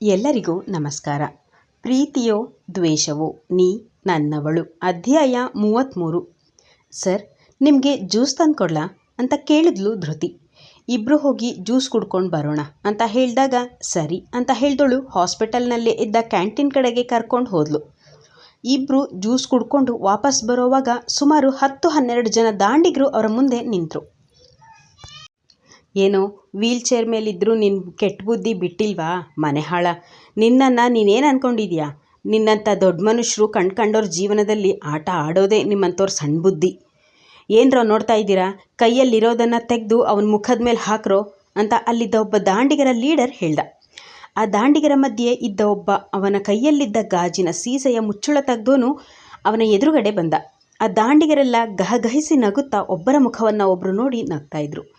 ಎಲ್ಲರಿಗೂ ನಮಸ್ಕಾರ. ಪ್ರೀತಿಯೋ ದ್ವೇಷವೋ ನೀ ನನ್ನವಳು. ಅಧ್ಯಾಯ ಮೂವತ್ತ್ಮೂರು ಸರ್, ನಿಮಗೆ ಜ್ಯೂಸ್ ತಂದ್ಕೊಡ್ಲಾ ಅಂತ ಕೇಳಿದ್ಲು ಧೃತಿ. ಇಬ್ಬರು ಹೋಗಿ ಜ್ಯೂಸ್ ಕುಡ್ಕೊಂಡು ಬರೋಣ ಅಂತ ಹೇಳಿದಾಗ, ಸರಿ ಅಂತ ಹೇಳಿದಳು ಹಾಸ್ಪಿಟಲ್ನಲ್ಲೇ ಇದ್ದ ಕ್ಯಾಂಟೀನ್ ಕಡೆಗೆ ಕರ್ಕೊಂಡು ಹೋದ್ಲು. ಇಬ್ಬರು ಜ್ಯೂಸ್ ಕುಡ್ಕೊಂಡು ವಾಪಸ್ ಬರೋವಾಗ ಸುಮಾರು ಹತ್ತು ಹನ್ನೆರಡು ಜನ ದಾಂಡಿಗರು ಅವರ ಮುಂದೆ ನಿಂತರು. ಏನೋ, ವೀಲ್ ಚೇರ್ ಮೇಲಿದ್ದರೂ ನಿನ್ನ ಕೆಟ್ಟ ಬುದ್ಧಿ ಬಿಟ್ಟಿಲ್ವಾ ಮನೆ ಹಾಳ ನಿನ್ನನ್ನು ನೀನೇನು ಅಂದ್ಕೊಂಡಿದ್ಯಾ ನಿನ್ನಂಥ ದೊಡ್ಡ ಮನುಷ್ಯರು ಕಂಡ್ಕಂಡವ್ರ ಜೀವನದಲ್ಲಿ ಆಟ ಆಡೋದೇ ನಿಮ್ಮಂಥವ್ರ ಸಣ್ಣ ಬುದ್ಧಿ ಏನರೋ ನೋಡ್ತಾ ಇದ್ದೀರಾ? ಕೈಯಲ್ಲಿರೋದನ್ನು ತೆಗೆದು ಅವನ ಮುಖದ ಮೇಲೆ ಹಾಕ್ರೋ ಅಂತ ಅಲ್ಲಿದ್ದ ಒಬ್ಬ ದಾಂಡಿಗರ ಲೀಡರ್ ಹೇಳ್ದ. ಆ ದಾಂಡಿಗರ ಮಧ್ಯೆ ಇದ್ದ ಒಬ್ಬ ಅವನ ಕೈಯಲ್ಲಿದ್ದ ಗಾಜಿನ ಸೀಸೆಯ ಮುಚ್ಚಳ ತೆಗೆದೋನು ಅವನ ಎದುರುಗಡೆ ಬಂದ. ಆ ದಾಂಡಿಗರೆಲ್ಲ ಗಹಗಹಿಸಿ ನಗುತ್ತಾ ಒಬ್ಬರ ಮುಖವನ್ನು ಒಬ್ಬರು ನೋಡಿ ನಗ್ತಾ ಇದ್ರು.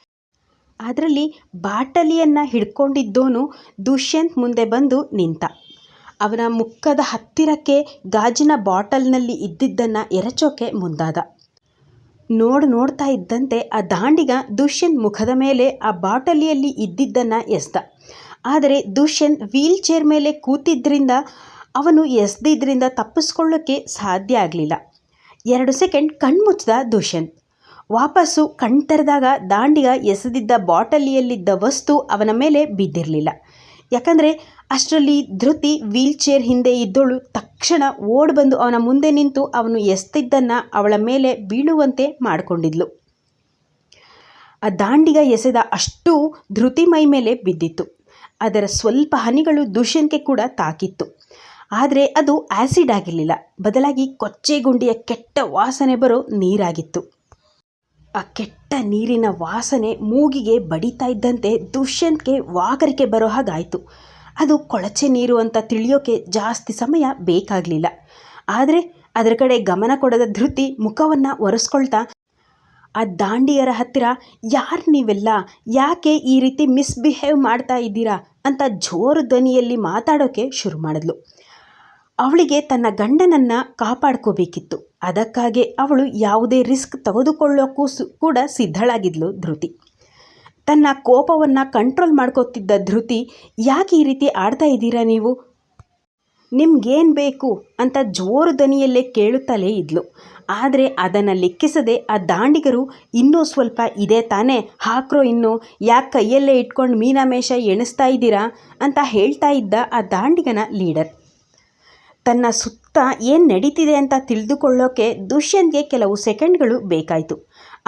ಅದರಲ್ಲಿ ಬಾಟಲಿಯನ್ನು ಹಿಡ್ಕೊಂಡಿದ್ದೋನು ದುಷ್ಯಂತ್ ಮುಂದೆ ಬಂದು ನಿಂತ. ಅವನ ಮುಖದ ಹತ್ತಿರಕ್ಕೆ ಗಾಜಿನ ಬಾಟಲ್ನಲ್ಲಿ ಇದ್ದಿದ್ದನ್ನು ಎರಚೋಕೆ ಮುಂದಾದ. ನೋಡ್ ನೋಡ್ತಾ ಇದ್ದಂತೆ ಆ ದಾಂಡಿಗ ದುಷ್ಯಂತ್ ಮುಖದ ಮೇಲೆ ಆ ಬಾಟಲಿಯಲ್ಲಿ ಇದ್ದಿದ್ದನ್ನು ಎಸ್ದ. ಆದರೆ ದುಷ್ಯಂತ್ ವೀಲ್ ಚೇರ್ ಮೇಲೆ ಕೂತಿದ್ದರಿಂದ ಅವನು ಎಸ್ದಿದ್ದರಿಂದ ತಪ್ಪಿಸ್ಕೊಳ್ಳೋಕ್ಕೆ ಸಾಧ್ಯ ಆಗಲಿಲ್ಲ. ಎರಡು ಸೆಕೆಂಡ್ ಕಣ್ಮುಚ್ಚಿದ ದುಷ್ಯಂತ್. ವಾಪಸ್ಸು ಕಣ್ತೆರೆದಾಗ ದಾಂಡಿಗ ಎಸೆದಿದ್ದ ಬಾಟಲಿಯಲ್ಲಿದ್ದ ವಸ್ತು ಅವನ ಮೇಲೆ ಬಿದ್ದಿರಲಿಲ್ಲ. ಯಾಕಂದರೆ ಅಷ್ಟರಲ್ಲಿ ಧೃತಿ ವೀಲ್ ಚೇರ್ ಹಿಂದೆ ಇದ್ದೋಳು ತಕ್ಷಣ ಓಡ್ ಬಂದು ಅವನ ಮುಂದೆ ನಿಂತು ಅವನು ಎಸ್ತಿದ್ದನ್ನು ಅವಳ ಮೇಲೆ ಬೀಳುವಂತೆ ಮಾಡಿಕೊಂಡಿದ್ಲು. ಆ ದಾಂಡಿಗ ಎಸೆದ ಅಷ್ಟು ಧೃತಿ ಮೈ ಮೇಲೆ ಬಿದ್ದಿತ್ತು. ಅದರ ಸ್ವಲ್ಪ ಹನಿಗಳು ದುಷ್ಯಂತ್ಗೆ ಕೂಡ ತಾಕಿತ್ತು. ಆದರೆ ಅದು ಆ್ಯಸಿಡ್ ಆಗಿರಲಿಲ್ಲ. ಬದಲಾಗಿ ಕೊಚ್ಚೆ ಗುಂಡಿಯ ಕೆಟ್ಟ ವಾಸನೆ ಬರೋ ನೀರಾಗಿತ್ತು. ಆ ಕೆಟ್ಟ ನೀರಿನ ವಾಸನೆ ಮೂಗಿಗೆ ಬಡಿತಾ ಇದ್ದಂತೆ ದುಷ್ಯಂತ್ಗೆ ವಾಕರಿಕೆ ಬರೋ ಹಾಗಾಯಿತು. ಅದು ಕೊಳಚೆ ನೀರು ಅಂತ ತಿಳಿಯೋಕೆ ಜಾಸ್ತಿ ಸಮಯ ಬೇಕಾಗಲಿಲ್ಲ. ಆದರೆ ಅದರ ಕಡೆ ಗಮನ ಕೊಡದ ಧೃತಿ ಮುಖವನ್ನು ಒರೆಸ್ಕೊಳ್ತಾ, ಆ ದಾಂಡಿಯರ ಹತ್ತಿರ, ಯಾರು ನೀವೆಲ್ಲ? ಯಾಕೆ ಈ ರೀತಿ ಮಿಸ್ಬಿಹೇವ್ ಮಾಡ್ತಾ ಇದ್ದೀರಾ? ಅಂತ ಜೋರು ಧ್ವನಿಯಲ್ಲಿ ಮಾತಾಡೋಕ್ಕೆ ಶುರು ಮಾಡಿದ್ಲು. ಅವಳಿಗೆ ತನ್ನ ಗಂಡನನ್ನು ಕಾಪಾಡ್ಕೋಬೇಕಿತ್ತು. ಅದಕ್ಕಾಗಿ ಅವಳು ಯಾವುದೇ ರಿಸ್ಕ್ ತೆಗೆದುಕೊಳ್ಳೋಕ್ಕೂ ಸು, ಕೂಡ ಸಿದ್ಧಳಾಗಿದ್ಲು ಧೃತಿ. ತನ್ನ ಕೋಪವನ್ನು ಕಂಟ್ರೋಲ್ ಮಾಡ್ಕೋತಿದ್ದ ಧೃತಿ, ಯಾಕೆ ಈ ರೀತಿ ಆಡ್ತಾ ಇದ್ದೀರಾ ನೀವು? ನಿಮ್ಗೇನು ಬೇಕು? ಅಂತ ಜೋರು ದನಿಯಲ್ಲೇ ಕೇಳುತ್ತಲೇ ಇದ್ಲು. ಆದರೆ ಅದನ್ನು ಲೆಕ್ಕಿಸದೆ ಆ ದಾಂಡಿಗರು, ಇನ್ನೂ ಸ್ವಲ್ಪ ಇದೆ ತಾನೇ, ಹಾಕ್ರೋ ಇನ್ನು, ಯಾಕೆ ಕೈಯಲ್ಲೇ ಇಟ್ಕೊಂಡು ಮೀನಾಮೇಷ ಎಣಿಸ್ತಾ ಇದ್ದೀರಾ? ಅಂತ ಹೇಳ್ತಾ ಇದ್ದ ಆ ದಾಂಡಿಗನ ಲೀಡರ್. ತನ್ನ ಸುತ್ತ ಏನು ನಡೀತಿದೆ ಅಂತ ತಿಳಿದುಕೊಳ್ಳೋಕೆ ದುಷ್ಯಂತ್ಗೆ ಕೆಲವು ಸೆಕೆಂಡ್ಗಳು ಬೇಕಾಯಿತು.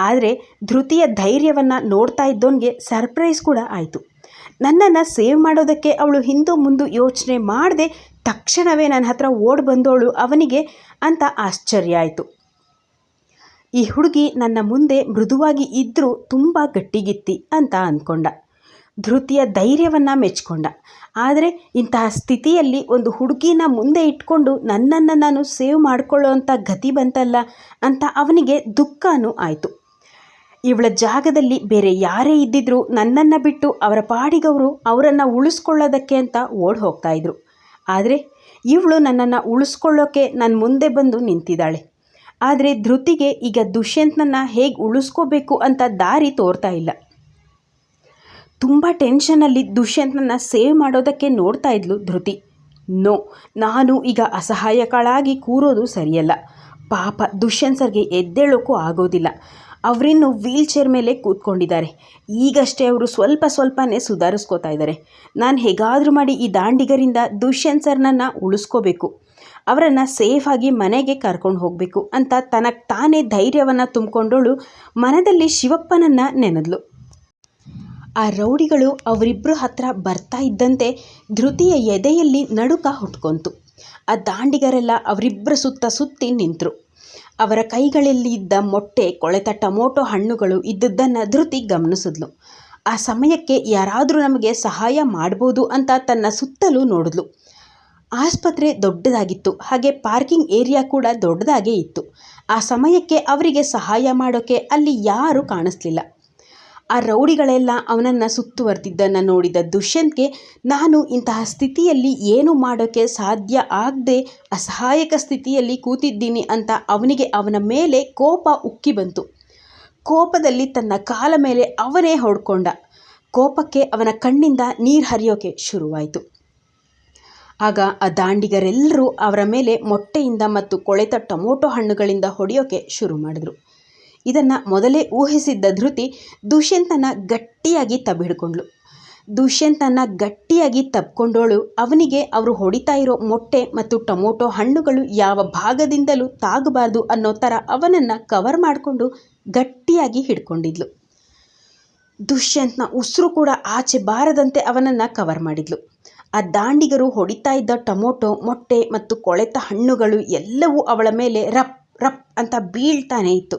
ಆದರೆ ಧೃತಿಯ ಧೈರ್ಯವನ್ನು ನೋಡ್ತಾ ಇದ್ದವನಿಗೆ ಸರ್ಪ್ರೈಸ್ ಕೂಡ ಆಯಿತು. ನನ್ನನ್ನು ಸೇವ್ ಮಾಡೋದಕ್ಕೆ ಅವಳು ಹಿಂದೂ ಮುಂದೂ ಯೋಚನೆ ಮಾಡದೆ ತಕ್ಷಣವೇ ನನ್ನ ಹತ್ರ ಓಡಿ ಬಂದವಳು ಅವನಿಗೆ ಅಂತ ಆಶ್ಚರ್ಯ ಆಯಿತು. ಈ ಹುಡುಗಿ ನನ್ನ ಮುಂದೆ ಮೃದುವಾಗಿ ಇದ್ದರೂ ತುಂಬ ಗಟ್ಟಿಗಿತ್ತಿ ಅಂತ ಅಂದ್ಕೊಂಡ ಧೃತಿಯ ಧೈರ್ಯವನ್ನು ಮೆಚ್ಚಿಕೊಂಡ. ಆದರೆ ಇಂತಹ ಸ್ಥಿತಿಯಲ್ಲಿ ಒಂದು ಹುಡುಗಿನ ಮುಂದೆ ಇಟ್ಕೊಂಡು ನನ್ನನ್ನು ನಾನು ಸೇವ್ ಮಾಡಿಕೊಳ್ಳೋ ಅಂಥ ಗತಿ ಬಂತಲ್ಲ ಅಂತ ಅವನಿಗೆ ದುಃಖನೂ ಆಯಿತು. ಇವಳ ಜಾಗದಲ್ಲಿ ಬೇರೆ ಯಾರೇ ಇದ್ದಿದ್ರೂ ನನ್ನನ್ನು ಬಿಟ್ಟು ಅವರ ಪಾಡಿಗವರು ಅವರನ್ನು ಉಳಿಸ್ಕೊಳ್ಳೋದಕ್ಕೆ ಅಂತ ಓಡಿ ಹೋಗ್ತಾಯಿದ್ರು ಆದರೆ ಇವಳು ನನ್ನನ್ನು ಉಳಿಸ್ಕೊಳ್ಳೋಕೆ ನನ್ನ ಮುಂದೆ ಬಂದು ನಿಂತಿದ್ದಾಳೆ. ಆದರೆ ಧೃತಿಗೆ ಈಗ ದುಷ್ಯಂತನನ್ನು ಹೇಗೆ ಉಳಿಸ್ಕೋಬೇಕು ಅಂತ ದಾರಿ ತೋರ್ತಾ ಇಲ್ಲ. ತುಂಬ ಟೆನ್ಷನಲ್ಲಿ ದುಷ್ಯಂತನನ್ನು ಸೇವ್ ಮಾಡೋದಕ್ಕೆ ನೋಡ್ತಾ ಇದ್ಲು ಧೃತಿ. ನೋ, ನಾನು ಈಗ ಅಸಹಾಯಕಳಾಗಿ ಕೂರೋದು ಸರಿಯಲ್ಲ. ಪಾಪ ದುಷ್ಯಂತ್ ಸರ್ಗೆ ಎದ್ದೇಳೋಕ್ಕೂ ಆಗೋದಿಲ್ಲ. ಅವರಿನ್ನು ವೀಲ್ ಚೇರ್ ಮೇಲೆ ಕೂತ್ಕೊಂಡಿದ್ದಾರೆ. ಈಗಷ್ಟೇ ಅವರು ಸ್ವಲ್ಪ ಸ್ವಲ್ಪನೇ ಸುಧಾರಿಸ್ಕೋತಾ ಇದ್ದಾರೆ. ನಾನು ಹೇಗಾದರೂ ಮಾಡಿ ಈ ದಾಂಡಿಗರಿಂದ ದುಷ್ಯಂತ್ ಸರ್ನನ್ನು ಉಳಿಸ್ಕೋಬೇಕು. ಅವರನ್ನು ಸೇಫಾಗಿ ಮನೆಗೆ ಕರ್ಕೊಂಡು ಹೋಗಬೇಕು ಅಂತ ತನಗೆ ತಾನೇ ಧೈರ್ಯವನ್ನು ತುಂಬಿಕೊಂಡೋಳು ಮನದಲ್ಲಿ ಶಿವಪ್ಪನನ್ನು ನೆನೆದ್ಲು. ಆ ರೌಡಿಗಳು ಅವರಿಬ್ಬರು ಹತ್ರ ಬರ್ತಾ ಇದ್ದಂತೆ ಧೃತಿಯ ಎದೆಯಲ್ಲಿ ನಡುಕ ಹುಟ್ಕೊಂತು. ಆ ದಾಂಡಿಗರೆಲ್ಲ ಅವರಿಬ್ಬರ ಸುತ್ತ ಸುತ್ತಿ ನಿಂತರು. ಅವರ ಕೈಗಳಲ್ಲಿ ಇದ್ದ ಮೊಟ್ಟೆ ಕೊಳೆತ ಟೊಮೊಟೊ ಹಣ್ಣುಗಳು ಇದ್ದದ್ದನ್ನು ಧೃತಿ ಗಮನಿಸಿದ್ಲು. ಆ ಸಮಯಕ್ಕೆ ಯಾರಾದರೂ ನಮಗೆ ಸಹಾಯ ಮಾಡ್ಬೋದು ಅಂತ ತನ್ನ ಸುತ್ತಲೂ ನೋಡಿದ್ಲು. ಆಸ್ಪತ್ರೆ ದೊಡ್ಡದಾಗಿತ್ತು, ಹಾಗೆ ಪಾರ್ಕಿಂಗ್ ಏರಿಯಾ ಕೂಡ ದೊಡ್ಡದಾಗೇ ಇತ್ತು. ಆ ಸಮಯಕ್ಕೆ ಅವರಿಗೆ ಸಹಾಯ ಮಾಡೋಕ್ಕೆ ಅಲ್ಲಿ ಯಾರೂ ಕಾಣಿಸ್ಲಿಲ್ಲ. ಆ ರೌಡಿಗಳೆಲ್ಲ ಅವನನ್ನು ಸುತ್ತುವರೆದಿದ್ದನ್ನು ನೋಡಿದ ದುಷ್ಯಂತ್ಗೆ, ನಾನು ಇಂತಹ ಸ್ಥಿತಿಯಲ್ಲಿ ಏನು ಮಾಡೋಕ್ಕೆ ಸಾಧ್ಯ ಆಗದೆ ಅಸಹಾಯಕ ಸ್ಥಿತಿಯಲ್ಲಿ ಕೂತಿದ್ದೀನಿ ಅಂತ ಅವನಿಗೆ ಅವನ ಮೇಲೆ ಕೋಪ ಉಕ್ಕಿ ಬಂತು. ಕೋಪದಲ್ಲಿ ತನ್ನ ಕಾಲ ಮೇಲೆ ಅವನೇ ಹೊಡ್ಕೊಂಡ. ಕೋಪಕ್ಕೆ ಅವನ ಕಣ್ಣಿಂದ ನೀರು ಹರಿಯೋಕೆ ಶುರುವಾಯಿತು. ಆಗ ಆ ದಾಂಡಿಗರೆಲ್ಲರೂ ಅವರ ಮೇಲೆ ಮೊಟ್ಟೆಯಿಂದ ಮತ್ತು ಕೊಳೆತ ಟೊಮೊಟೊ ಹಣ್ಣುಗಳಿಂದ ಹೊಡೆಯೋಕೆ ಶುರು ಮಾಡಿದ್ರು. ಇದನ್ನು ಮೊದಲೇ ಊಹಿಸಿದ್ದ ಧೃತಿ ದುಷ್ಯಂತನ ಗಟ್ಟಿಯಾಗಿ ತಬ್ಬಿಡ್ಕೊಂಡ್ಳು ದುಷ್ಯಂತನ ಗಟ್ಟಿಯಾಗಿ ತಬ್ಕೊಂಡೋಳು. ಅವನಿಗೆ ಅವರು ಹೊಡಿತಾ ಇರೋ ಮೊಟ್ಟೆ ಮತ್ತು ಟೊಮೊಟೊ ಹಣ್ಣುಗಳು ಯಾವ ಭಾಗದಿಂದಲೂ ತಾಗಬಾರ್ದು ಅನ್ನೋ ಥರ ಅವನನ್ನು ಕವರ್ ಮಾಡಿಕೊಂಡು ಗಟ್ಟಿಯಾಗಿ ಹಿಡ್ಕೊಂಡಿದ್ಲು. ದುಷ್ಯಂತನ ಉಸಿರು ಕೂಡ ಆಚೆ ಬಾರದಂತೆ ಅವನನ್ನು ಕವರ್ ಮಾಡಿದ್ಲು. ಆ ದಾಂಡಿಗರು ಹೊಡಿತಾ ಇದ್ದ ಟೊಮೊಟೊ, ಮೊಟ್ಟೆ ಮತ್ತು ಕೊಳೆತ ಹಣ್ಣುಗಳು ಎಲ್ಲವೂ ಅವಳ ಮೇಲೆ ರಪ್ ರಪ್ ಅಂತ ಬೀಳ್ತಾನೆ ಇತ್ತು.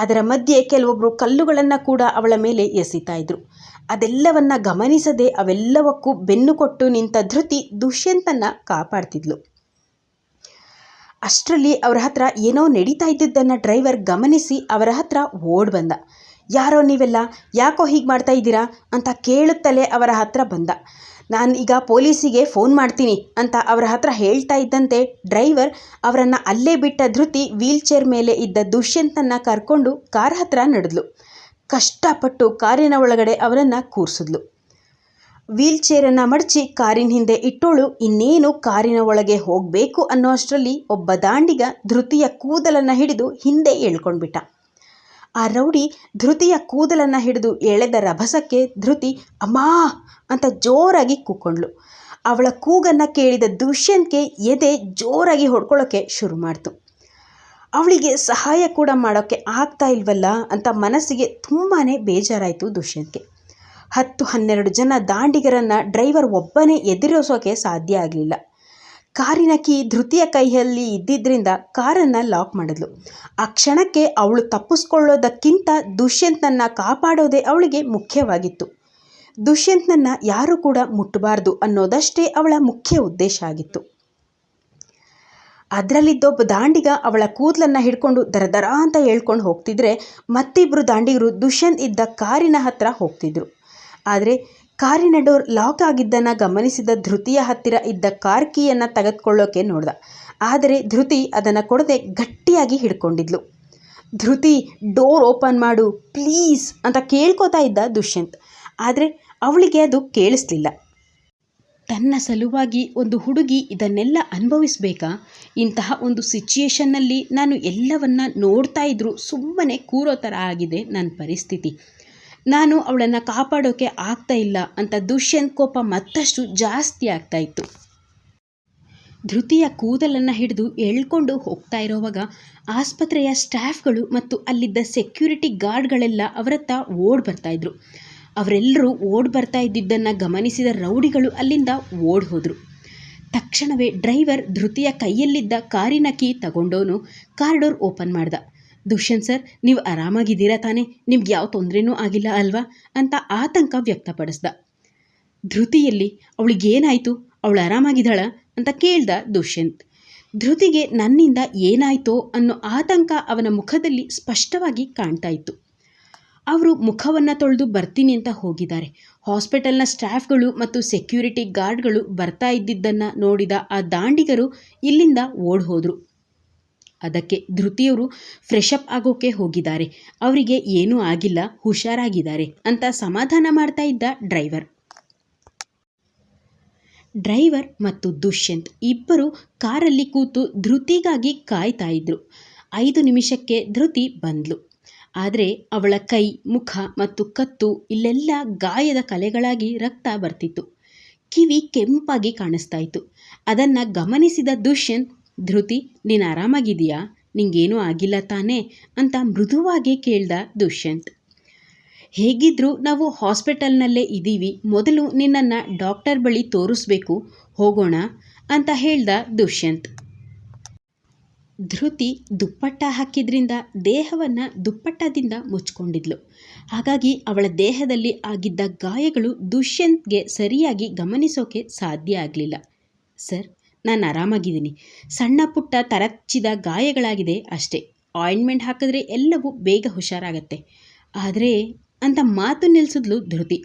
ಅದರ ಮಧ್ಯೆ ಕೆಲವೊಬ್ಬರು ಕಲ್ಲುಗಳನ್ನು ಕೂಡ ಅವಳ ಮೇಲೆ ಎಸಿತಾ ಇದ್ರು. ಅದೆಲ್ಲವನ್ನ ಗಮನಿಸದೆ ಅವೆಲ್ಲವಕ್ಕೂ ಬೆನ್ನು ಕೊಟ್ಟು ನಿಂತ ಧೃತಿ ದುಷ್ಯಂತನ್ನು ಕಾಪಾಡ್ತಿದ್ಲು. ಅಷ್ಟರಲ್ಲಿ ಅವರ ಹತ್ರ ಏನೋ ನಡೀತಾ ಇದ್ದಿದ್ದನ್ನು ಡ್ರೈವರ್ ಗಮನಿಸಿ ಅವರ ಹತ್ರ ಓಡ್ ಬಂದ. ಯಾರೋ ನೀವೆಲ್ಲ ಯಾಕೋ ಹೀಗೆ ಮಾಡ್ತಾ ಇದ್ದೀರಾ ಅಂತ ಕೇಳುತ್ತಲೇ ಅವರ ಹತ್ರ ಬಂದ. ನಾನು ಈಗ ಪೊಲೀಸಿಗೆ ಫೋನ್ ಮಾಡ್ತೀನಿ ಅಂತ ಅವರ ಹತ್ರ ಹೇಳ್ತಾ ಇದ್ದಂತೆ ಡ್ರೈವರ್ ಅವರನ್ನು ಅಲ್ಲೇ ಬಿಟ್ಟ ಧೃತಿ ವೀಲ್ಚೇರ್ ಮೇಲೆ ಇದ್ದ ದುಷ್ಯಂತನ್ನು ಕರ್ಕೊಂಡು ಕಾರ್ ಹತ್ರ ನಡೆದ್ಲು. ಕಷ್ಟಪಟ್ಟು ಕಾರಿನ ಒಳಗಡೆ ಅವರನ್ನು ಕೂರಿಸಿದ್ಲು. ವೀಲ್ಚೇರನ್ನು ಮಡಚಿ ಕಾರಿನ ಹಿಂದೆ ಇಟ್ಟೋಳು, ಇನ್ನೇನು ಕಾರಿನ ಒಳಗೆ ಹೋಗಬೇಕು ಅನ್ನೋ ಅಷ್ಟರಲ್ಲಿ ಒಬ್ಬ ದಾಂಡಿಗ ಧೃತಿಯ ಕೂದಲನ್ನು ಹಿಡಿದು ಹಿಂದೆ ಎಳ್ಕೊಂಡ್ಬಿಟ್ಟ. ಆ ರೌಡಿ ಧೃತಿಯ ಕೂದಲನ್ನು ಹಿಡಿದು ಎಳೆದ ರಭಸಕ್ಕೆ ಧೃತಿ, ಅಮ್ಮಾ ಅಂತ ಜೋರಾಗಿ ಕೂಕೊಂಡ್ಳು. ಅವಳ ಕೂಗನ್ನು ಕೇಳಿದ ದುಷ್ಯಂತ್ಗೆ ಎದೆ ಜೋರಾಗಿ ಹೊಡ್ಕೊಳ್ಳೋಕ್ಕೆ ಶುರು ಮಾಡ್ತು. ಅವಳಿಗೆ ಸಹಾಯ ಕೂಡ ಮಾಡೋಕ್ಕೆ ಆಗ್ತಾ ಇಲ್ವಲ್ಲ ಅಂತ ಮನಸ್ಸಿಗೆ ತುಂಬಾ ಬೇಜಾರಾಯಿತು ದುಷ್ಯಂತ್ಗೆ. ಹತ್ತು ಹನ್ನೆರಡು ಜನ ದಾಂಡಿಗರನ್ನು ಡ್ರೈವರ್ ಒಬ್ಬನೇ ಎದುರಿಸೋಕೆ ಸಾಧ್ಯ ಆಗಲಿಲ್ಲ. ಕಾರಿನ ಕೀ ಧೃತಿಯ ಕೈಯಲ್ಲಿ ಇದ್ದಿದ್ದರಿಂದ ಕಾರನ್ನು ಲಾಕ್ ಮಾಡಿದ್ಲು. ಆ ಕ್ಷಣಕ್ಕೆ ಅವಳು ತಪ್ಪಿಸ್ಕೊಳ್ಳೋದಕ್ಕಿಂತ ದುಷ್ಯಂತನನ್ನು ಕಾಪಾಡೋದೇ ಅವಳಿಗೆ ಮುಖ್ಯವಾಗಿತ್ತು. ದುಷ್ಯಂತನನ್ನು ಯಾರೂ ಕೂಡ ಮುಟ್ಟಬಾರ್ದು ಅನ್ನೋದಷ್ಟೇ ಅವಳ ಮುಖ್ಯ ಉದ್ದೇಶ ಆಗಿತ್ತು. ಅದರಲ್ಲಿದ್ದೊಬ್ಬ ದಾಂಡಿಗ ಅವಳ ಕೂದಲನ್ನು ಹಿಡ್ಕೊಂಡು ದರ ದರ ಅಂತ ಹೇಳ್ಕೊಂಡು ಹೋಗ್ತಿದ್ರೆ ಮತ್ತಿಬ್ಬರು ದಾಂಡಿಗರು ದುಷ್ಯಂತ್ ಇದ್ದ ಕಾರಿನ ಹತ್ರ ಹೋಗ್ತಿದ್ರು. ಆದರೆ ಕಾರಿನ ಡೋರ್ ಲಾಕ್ ಆಗಿದ್ದನ್ನು ಗಮನಿಸಿದ ಧೃತಿಯ ಹತ್ತಿರ ಇದ್ದ ಕಾರ್ ಕೀಯನ್ನು ತೆಗೆದುಕೊಳ್ಳೋಕೆ ನೋಡ್ದ. ಆದರೆ ಧೃತಿ ಅದನ್ನು ಕೊಡದೆ ಗಟ್ಟಿಯಾಗಿ ಹಿಡ್ಕೊಂಡಿದ್ಲು. ಧೃತಿ, ಡೋರ್ ಓಪನ್ ಮಾಡು, ಪ್ಲೀಸ್ ಅಂತ ಕೇಳ್ಕೊತಾ ಇದ್ದ ದುಷ್ಯಂತ್. ಆದರೆ ಅವಳಿಗೆ ಅದು ಕೇಳಿಸ್ಲಿಲ್ಲ. ತನ್ನ ಸಲುವಾಗಿ ಒಂದು ಹುಡುಗಿ ಇದನ್ನೆಲ್ಲ ಅನುಭವಿಸ್ಬೇಕಾ? ಇಂತಹ ಒಂದು ಸಿಚುಯೇಷನ್ನಲ್ಲಿ ನಾನು ಎಲ್ಲವನ್ನ ನೋಡ್ತಾ ಇದ್ದರೂ ಸುಮ್ಮನೆ ಕೂರೋ ಥರ ಆಗಿದೆ ನನ್ನ ಪರಿಸ್ಥಿತಿ. ನಾನು ಅವಳನ್ನು ಕಾಪಾಡೋಕ್ಕೆ ಆಗ್ತಾ ಇಲ್ಲ ಅಂತ ದುಷ್ಯಂತ್ ಕೋಪ ಮತ್ತಷ್ಟು ಜಾಸ್ತಿ ಆಗ್ತಾ ಇತ್ತು. ಧೃತಿಯ ಕೂದಲನ್ನು ಹಿಡಿದು ಎಳ್ಕೊಂಡು ಹೋಗ್ತಾ ಇರೋವಾಗ ಆಸ್ಪತ್ರೆಯ ಸ್ಟಾಫ್ಗಳು ಮತ್ತು ಅಲ್ಲಿದ್ದ ಸೆಕ್ಯೂರಿಟಿ ಗಾರ್ಡ್ಗಳೆಲ್ಲ ಅವರತ್ತ ಓಡ್ ಬರ್ತಾ ಇದ್ರು. ಅವರೆಲ್ಲರೂ ಓಡ್ ಬರ್ತಾ ಇದ್ದಿದ್ದನ್ನು ಗಮನಿಸಿದ ರೌಡಿಗಳು ಅಲ್ಲಿಂದ ಓಡ್ ಹೋದರು. ತಕ್ಷಣವೇ ಡ್ರೈವರ್ ಧೃತಿಯ ಕೈಯಲ್ಲಿದ್ದ ಕಾರಿನ ಕೀ ತಗೊಂಡೋನು ಕಾರ್ ಡೋರ್ ಓಪನ್ ಮಾಡ್ದ. ದುಷ್ಯಂತ್ ಸರ್, ನೀವು ಆರಾಮಾಗಿದ್ದೀರಾ ತಾನೇ? ನಿಮ್ಗೆ ಯಾವ ತೊಂದರೆನೂ ಆಗಿಲ್ಲ ಅಲ್ವಾ? ಅಂತ ಆತಂಕ ವ್ಯಕ್ತಪಡಿಸ್ದ. ಧೃತಿಯಲ್ಲಿ ಅವಳಿಗೇನಾಯಿತು ಅವಳು ಆರಾಮಾಗಿದ್ದಾಳ? ಅಂತ ಕೇಳ್ದ ದುಷ್ಯಂತ್. ಧೃತಿಗೆ ನನ್ನಿಂದ ಏನಾಯ್ತೋ ಅನ್ನೋ ಆತಂಕ ಅವನ ಮುಖದಲ್ಲಿ ಸ್ಪಷ್ಟವಾಗಿ ಕಾಣ್ತಾ ಇತ್ತು. ಅವರು ಮುಖವನ್ನು ತೊಳೆದು ಬರ್ತೀನಿ ಅಂತ ಹೋಗಿದ್ದಾರೆ. ಹಾಸ್ಪಿಟಲ್ನ ಸ್ಟಾಫ್ಗಳು ಮತ್ತು ಸೆಕ್ಯೂರಿಟಿ ಗಾರ್ಡ್ಗಳು ಬರ್ತಾ ಇದ್ದಿದ್ದನ್ನು ನೋಡಿದ ಆ ದಾಂಡಿಗರು ಇಲ್ಲಿಂದ ಓಡ್ ಹೋದರು ಅದಕ್ಕೆ ಧೃತಿಯವರು ಫ್ರೆಶ್ ಅಪ್ ಆಗೋಕೆ ಹೋಗಿದ್ದಾರೆ. ಅವರಿಗೆ ಏನೂ ಆಗಿಲ್ಲ, ಹುಷಾರಾಗಿದ್ದಾರೆ ಅಂತ ಸಮಾಧಾನ ಮಾಡ್ತಾ ಇದ್ದ ಡ್ರೈವರ್ ಡ್ರೈವರ್ ಮತ್ತು ದುಷ್ಯಂತ್ ಇಬ್ಬರು ಕಾರಲ್ಲಿ ಕೂತು ಧೃತಿಗಾಗಿ ಕಾಯ್ತಾ ಇದ್ರು. ಐದು ನಿಮಿಷಕ್ಕೆ ಧೃತಿ ಬಂದ್ಲು. ಆದರೆ ಅವಳ ಕೈ, ಮುಖ ಮತ್ತು ಕತ್ತು ಇಲ್ಲೆಲ್ಲ ಗಾಯದ ಕಲೆಗಳಾಗಿ ರಕ್ತ ಬರ್ತಿತ್ತು. ಕಿವಿ ಕೆಂಪಾಗಿ ಕಾಣಿಸ್ತಾ ಇತ್ತು. ಅದನ್ನು ಗಮನಿಸಿದ ದುಷ್ಯಂತ್ ಧೃತಿ, ನೀನು ಆರಾಮಾಗಿದೆಯಾ ನಿಂಗೇನೂ ಆಗಿಲ್ಲ ತಾನೇ ಅಂತ ಮೃದುವಾಗಿ ಕೇಳ್ದ ದುಷ್ಯಂತ್. ಹೇಗಿದ್ರೂ ನಾವು ಹಾಸ್ಪಿಟಲ್ನಲ್ಲೇ ಇದ್ದೀವಿ ಮೊದಲು ನಿನ್ನನ್ನು ಡಾಕ್ಟರ್ ಬಳಿ ತೋರಿಸ್ಬೇಕು, ಹೋಗೋಣ ಅಂತ ಹೇಳ್ದ ದುಷ್ಯಂತ್. ಧೃತಿ ದುಪ್ಪಟ್ಟ ಹಾಕಿದ್ರಿಂದ ದೇಹವನ್ನು ದುಪ್ಪಟ್ಟದಿಂದ ಮುಚ್ಕೊಂಡಿದ್ಲು. ಹಾಗಾಗಿ ಅವಳ ದೇಹದಲ್ಲಿ ಆಗಿದ್ದ ಗಾಯಗಳು ದುಷ್ಯಂತ್ಗೆ ಸರಿಯಾಗಿ ಗಮನಿಸೋಕೆ ಸಾಧ್ಯ ಆಗಲಿಲ್ಲ. ಸರ್ ನಾನು ಆರಾಮಾಗಿದ್ದೀನಿ. ಸಣ್ಣ ಪುಟ್ಟ ತರಚಿದ ಗಾಯಗಳಾಗಿದೆ ಅಷ್ಟೇ. ಆಯಿಂಟ್ಮೆಂಟ್ ಹಾಕಿದ್ರೆ ಎಲ್ಲವೂ ಬೇಗ ಹುಷಾರಾಗತ್ತೆ. ಆದರೆ ಅಂತ ಮಾತು ನಿಲ್ಲಿಸಿದ್ಲು ಧೃತಿ.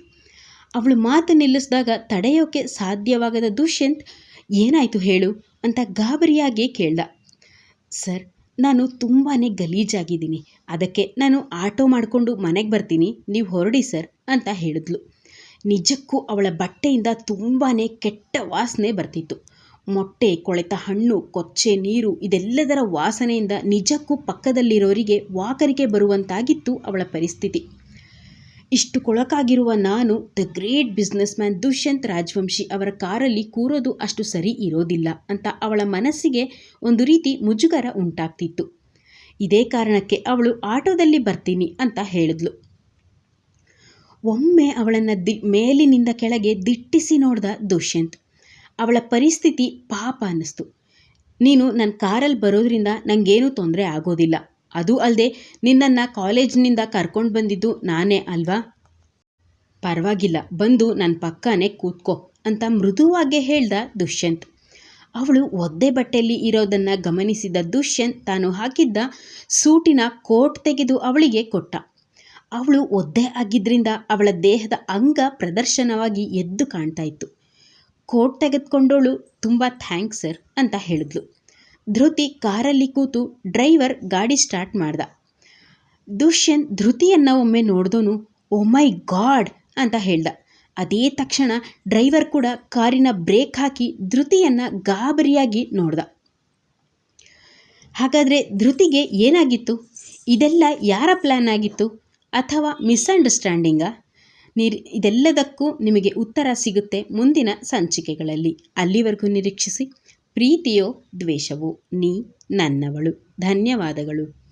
ಅವಳು ಮಾತು ನಿಲ್ಲಿಸಿದಾಗ ತಡೆಯೋಕೆ ಸಾಧ್ಯವಾಗದ ದುಷ್ಯಂತ್, ಏನಾಯಿತು ಹೇಳು ಅಂತ ಗಾಬರಿಯಾಗಿ ಕೇಳ್ದ. ಸರ್, ನಾನು ತುಂಬಾ ಗಲೀಜಾಗಿದ್ದೀನಿ. ಅದಕ್ಕೆ ನಾನು ಆಟೋ ಮಾಡಿಕೊಂಡು ಮನೆಗೆ ಬರ್ತೀನಿ. ನೀವು ಹೊರಡಿ ಸರ್ ಅಂತ ಹೇಳಿದ್ಲು. ನಿಜಕ್ಕೂ ಅವಳ ಬಟ್ಟೆಯಿಂದ ತುಂಬಾ ಕೆಟ್ಟ ವಾಸನೆ ಬರ್ತಿತ್ತು. ಮೊಟ್ಟೆ, ಕೊಳೆತ ಹಣ್ಣು, ಕೊಚ್ಚೆ, ನೀರು ಇದೆಲ್ಲದರ ವಾಸನೆಯಿಂದ ನಿಜಕ್ಕೂ ಪಕ್ಕದಲ್ಲಿರೋರಿಗೆ ವಾಕರಿಕೆ ಬರುವಂತಾಗಿತ್ತು ಅವಳ ಪರಿಸ್ಥಿತಿ. ಇಷ್ಟು ಕೊಳಕಾಗಿರುವ ನಾನು the great businessman Dushyant Rajvanshi ಅವರ ಕಾರಲ್ಲಿ ಕೂರೋದು ಅಷ್ಟು ಸರಿ ಇರೋದಿಲ್ಲ ಅಂತ ಅವಳ ಮನಸ್ಸಿಗೆ ಒಂದು ರೀತಿ ಮುಜುಗರ ಉಂಟಾಗ್ತಿತ್ತು. ಇದೇ ಕಾರಣಕ್ಕೆ ಅವಳು ಆಟೋದಲ್ಲಿ ಬರ್ತೀನಿ ಅಂತ ಹೇಳಿದ್ಲು. ಒಮ್ಮೆ ಅವಳನ್ನು ದಿ ಮೇಲಿನಿಂದ ಕೆಳಗೆ ದಿಟ್ಟಿಸಿ ನೋಡ್ದ ದುಷ್ಯಂತ್ ಅವಳ ಪರಿಸ್ಥಿತಿ ಪಾಪ ಅನ್ನಿಸ್ತು. ನೀನು ನನ್ನ ಕಾರಲ್ಲಿ ಬರೋದ್ರಿಂದ ನನಗೇನೂ ತೊಂದರೆ ಆಗೋದಿಲ್ಲ. ಅದು ಅಲ್ಲದೆ ನಿನ್ನನ್ನು ಕಾಲೇಜಿನಿಂದ ಕರ್ಕೊಂಡು ಬಂದಿದ್ದು ನಾನೇ ಅಲ್ವಾ? ಪರವಾಗಿಲ್ಲ, ಬಂದು ನನ್ನ ಪಕ್ಕನೇ ಕೂತ್ಕೋ ಅಂತ ಮೃದುವಾಗೇ ಹೇಳ್ದ ದುಷ್ಯಂತ್. ಅವಳು ಒದ್ದೆ ಬಟ್ಟೆಯಲ್ಲಿ ಇರೋದನ್ನು ಗಮನಿಸಿದ ದುಷ್ಯಂತ್ ತಾನು ಹಾಕಿದ್ದ ಸೂಟಿನ ಕೋಟ್ ತೆಗೆದು ಅವಳಿಗೆ ಕೊಟ್ಟ. ಅವಳು ಒದ್ದೆ ಆಗಿದ್ದರಿಂದ ಅವಳ ದೇಹದ ಅಂಗ ಪ್ರದರ್ಶನವಾಗಿ ಎದ್ದು ಕಾಣ್ತಾ ಇತ್ತು. ಕೋಟ್ ತೆಗೆದುಕೊಂಡೋಳು. ತುಂಬ ಥ್ಯಾಂಕ್ಸ್ ಸರ್ ಅಂತ ಹೇಳಿದ್ಲು. ಧೃತಿ ಕಾರಲ್ಲಿ ಕೂತು ಡ್ರೈವರ್ ಗಾಡಿ ಸ್ಟಾರ್ಟ್ ಮಾಡ್ದ. ದುಷ್ಯನ್, ಧೃತಿಯನ್ನು ಒಮ್ಮೆ ನೋಡ್ದೋನು ಓ ಮೈ ಗಾಡ್ ಅಂತ ಹೇಳ್ದ. ಅದೇ ತಕ್ಷಣ ಡ್ರೈವರ್ ಕೂಡ ಕಾರಿನ ಬ್ರೇಕ್ ಹಾಕಿ ಧೃತಿಯನ್ನು ಗಾಬರಿಯಾಗಿ ನೋಡ್ದ. ಹಾಗಾದರೆ ಧೃತಿಗೆ ಏನಾಗಿತ್ತು? ಇದೆಲ್ಲ ಯಾರ ಪ್ಲ್ಯಾನ್ ಆಗಿತ್ತು? ಅಥವಾ ಮಿಸ್ಅಂಡರ್ಸ್ಟ್ಯಾಂಡಿಂಗಾ? ನಿರ್ ಇದೆಲ್ಲದಕ್ಕೂ ನಿಮಗೆ ಉತ್ತರ ಸಿಗುತ್ತೆ ಮುಂದಿನ ಸಂಚಿಕೆಗಳಲ್ಲಿ. ಅಲ್ಲಿವರೆಗೂ ನಿರೀಕ್ಷಿಸಿ. ಪ್ರೀತಿಯೋ ದ್ವೇಷವೋ ನೀ ನನ್ನವಳು. ಧನ್ಯವಾದಗಳು.